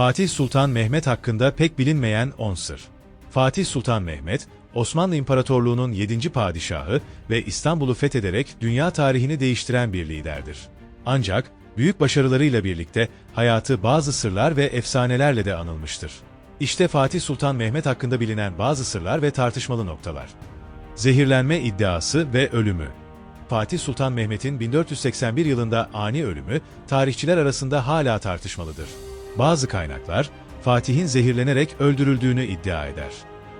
Fatih Sultan Mehmet hakkında pek bilinmeyen 10 sır. Fatih Sultan Mehmet, Osmanlı İmparatorluğu'nun 7. padişahı ve İstanbul'u fethederek dünya tarihini değiştiren bir liderdir. Ancak büyük başarılarıyla birlikte hayatı bazı sırlar ve efsanelerle de anılmıştır. İşte Fatih Sultan Mehmet hakkında bilinen bazı sırlar ve tartışmalı noktalar. Zehirlenme iddiası ve ölümü. Fatih Sultan Mehmet'in 1481 yılında ani ölümü tarihçiler arasında hala tartışmalıdır. Bazı kaynaklar Fatih'in zehirlenerek öldürüldüğünü iddia eder.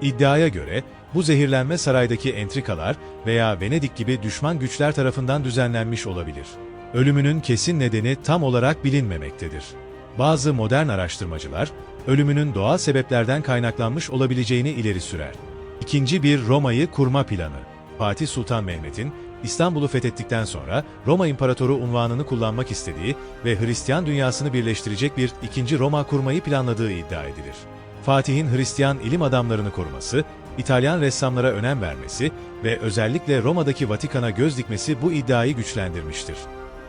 İddiaya göre bu zehirlenme saraydaki entrikalar veya Venedik gibi düşman güçler tarafından düzenlenmiş olabilir. Ölümünün kesin nedeni tam olarak bilinmemektedir. Bazı modern araştırmacılar ölümünün doğal sebeplerden kaynaklanmış olabileceğini ileri sürer. İkinci bir Roma'yı kurma planı. Fatih Sultan Mehmet'in İstanbul'u fethettikten sonra Roma İmparatoru unvanını kullanmak istediği ve Hristiyan dünyasını birleştirecek bir ikinci Roma kurmayı planladığı iddia edilir. Fatih'in Hristiyan ilim adamlarını koruması, İtalyan ressamlara önem vermesi ve özellikle Roma'daki Vatikan'a göz dikmesi bu iddiayı güçlendirmiştir.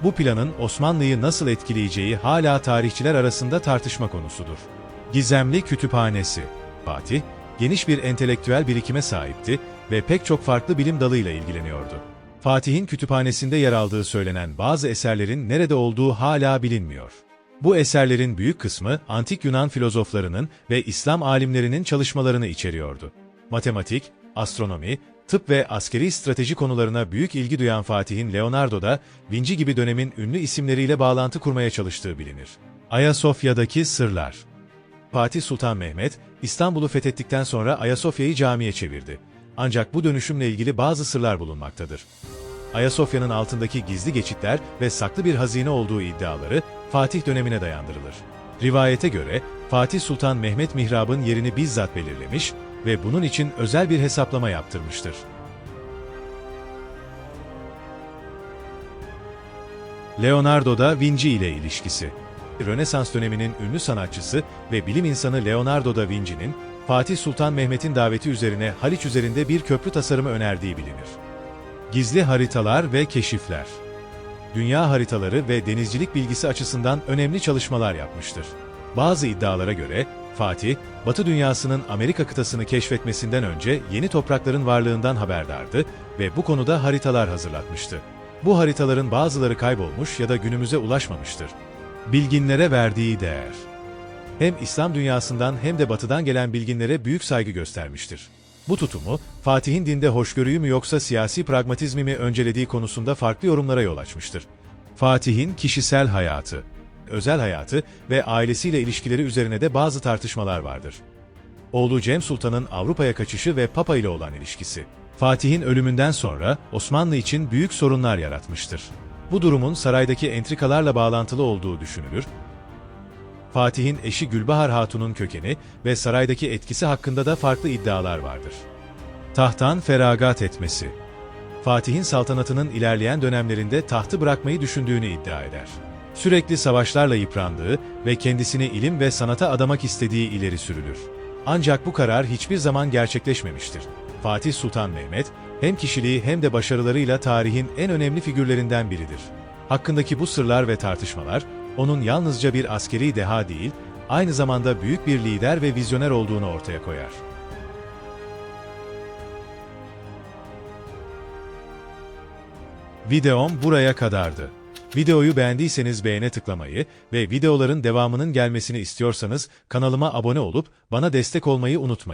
Bu planın Osmanlı'yı nasıl etkileyeceği hala tarihçiler arasında tartışma konusudur. Gizemli Kütüphanesi Fatih, geniş bir entelektüel birikime sahipti ve pek çok farklı bilim dalıyla ilgileniyordu. Fatih'in kütüphanesinde yer aldığı söylenen bazı eserlerin nerede olduğu hala bilinmiyor. Bu eserlerin büyük kısmı antik Yunan filozoflarının ve İslam alimlerinin çalışmalarını içeriyordu. Matematik, astronomi, tıp ve askeri strateji konularına büyük ilgi duyan Fatih'in Leonardo da Vinci gibi dönemin ünlü isimleriyle bağlantı kurmaya çalıştığı bilinir. Ayasofya'daki sırlar Fatih Sultan Mehmet, İstanbul'u fethettikten sonra Ayasofya'yı camiye çevirdi. Ancak bu dönüşümle ilgili bazı sırlar bulunmaktadır. Ayasofya'nın altındaki gizli geçitler ve saklı bir hazine olduğu iddiaları Fatih dönemine dayandırılır. Rivayete göre Fatih Sultan Mehmet mihrabın yerini bizzat belirlemiş ve bunun için özel bir hesaplama yaptırmıştır. Leonardo da Vinci ile ilişkisi Rönesans döneminin ünlü sanatçısı ve bilim insanı Leonardo da Vinci'nin Fatih Sultan Mehmet'in daveti üzerine Haliç üzerinde bir köprü tasarımı önerdiği bilinir. Gizli haritalar ve keşifler Dünya haritaları ve denizcilik bilgisi açısından önemli çalışmalar yapmıştır. Bazı iddialara göre Fatih, Batı dünyasının Amerika kıtasını keşfetmesinden önce yeni toprakların varlığından haberdardı ve bu konuda haritalar hazırlatmıştı. Bu haritaların bazıları kaybolmuş ya da günümüze ulaşmamıştır. Bilginlere verdiği değer hem İslam dünyasından hem de batıdan gelen bilginlere büyük saygı göstermiştir. Bu tutumu, Fatih'in dinde hoşgörüyü mü yoksa siyasi pragmatizmi mi öncelediği konusunda farklı yorumlara yol açmıştır. Fatih'in kişisel hayatı, özel hayatı ve ailesiyle ilişkileri üzerine de bazı tartışmalar vardır. Oğlu Cem Sultan'ın Avrupa'ya kaçışı ve Papa ile olan ilişkisi. Fatih'in ölümünden sonra Osmanlı için büyük sorunlar yaratmıştır. Bu durumun saraydaki entrikalarla bağlantılı olduğu düşünülür Fatih'in eşi Gülbahar Hatun'un kökeni ve saraydaki etkisi hakkında da farklı iddialar vardır. Tahttan feragat etmesi Fatih'in saltanatının ilerleyen dönemlerinde tahtı bırakmayı düşündüğünü iddia eder. Sürekli savaşlarla yıprandığı ve kendisini ilim ve sanata adamak istediği ileri sürülür. Ancak bu karar hiçbir zaman gerçekleşmemiştir. Fatih Sultan Mehmet, hem kişiliği hem de başarılarıyla tarihin en önemli figürlerinden biridir. Hakkındaki bu sırlar ve tartışmalar, onun yalnızca bir askeri deha değil, aynı zamanda büyük bir lider ve vizyoner olduğunu ortaya koyar. Videom buraya kadardı. Videoyu beğendiyseniz beğene tıklamayı ve videoların devamının gelmesini istiyorsanız kanalıma abone olup bana destek olmayı unutmayın.